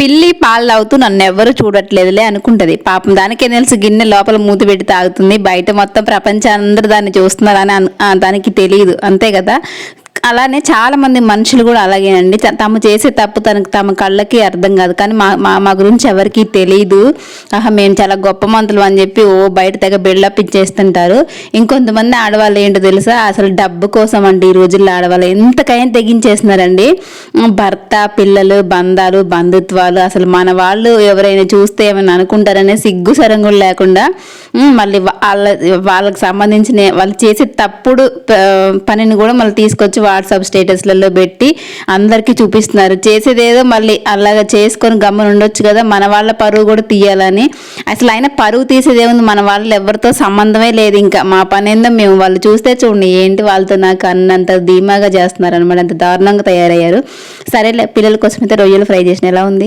పిల్లి పాలు తాగుతూ నన్ను ఎవ్వరు చూడట్లేదులే అనుకుంటది. పాపం దానికే తెలుసు గిన్నె లోపల మూతి పెట్టి తాగుతుంది. బయట మొత్తం ప్రపంచం అందరూ దాన్ని చూస్తున్నారని దానికి తెలియదు. అంతే కదా? అలానే చాలా మంది మనుషులు కూడా అలాగేనండి అండి. తాము చేసే తప్పు తనకు తమ కళ్ళకి అర్థం కాదు. కానీ మా మా మా గురించి ఎవరికి తెలియదు ఆహా మేము చాలా గొప్ప మంతులు అని చెప్పి ఓ బయట తెగ బిల్డప్ ఇచ్చేస్తుంటారు. ఇంకొంతమంది ఆడవాళ్ళు ఏంటో తెలుసా? అసలు డబ్బు కోసం అండి ఈ రోజుల్లో ఆడవాళ్ళు ఎంతకైనా తెగించేస్తున్నారండి. భర్త పిల్లలు బంధాలు బంధుత్వాలు అసలు మన వాళ్ళు ఎవరైనా చూస్తే ఏమైనా అనుకుంటారనే సిగ్గు సరం కూడా లేకుండా మళ్ళీ వాళ్ళ వాళ్ళకి సంబంధించిన వాళ్ళు చేసే తప్పుడు పనిని కూడా మళ్ళీ తీసుకొచ్చి వాట్సాప్ స్టేటస్లలో పెట్టి అందరికీ చూపిస్తున్నారు. చేసేదేదో మళ్ళీ అలాగా చేసుకొని గమ్మున ఉండొచ్చు కదా మన వాళ్ళ పరువు కూడా తీయాలని. అసలు అయినా పరువు తీసేదేముంది మన వాళ్ళు ఎవరితో సంబంధమే లేదు ఇంకా. మా పని ఏందో మేము వాళ్ళు చూస్తే చూడండి ఏంటి వాళ్ళతో నాకు అన్నంత ధీమాగా చేస్తున్నారు అనమాట అంత దారుణంగా తయారయ్యారు. సరేలే పిల్లల కోసం అయితే రొయ్యలు ఫ్రై చేసిన. ఎలా ఉంది?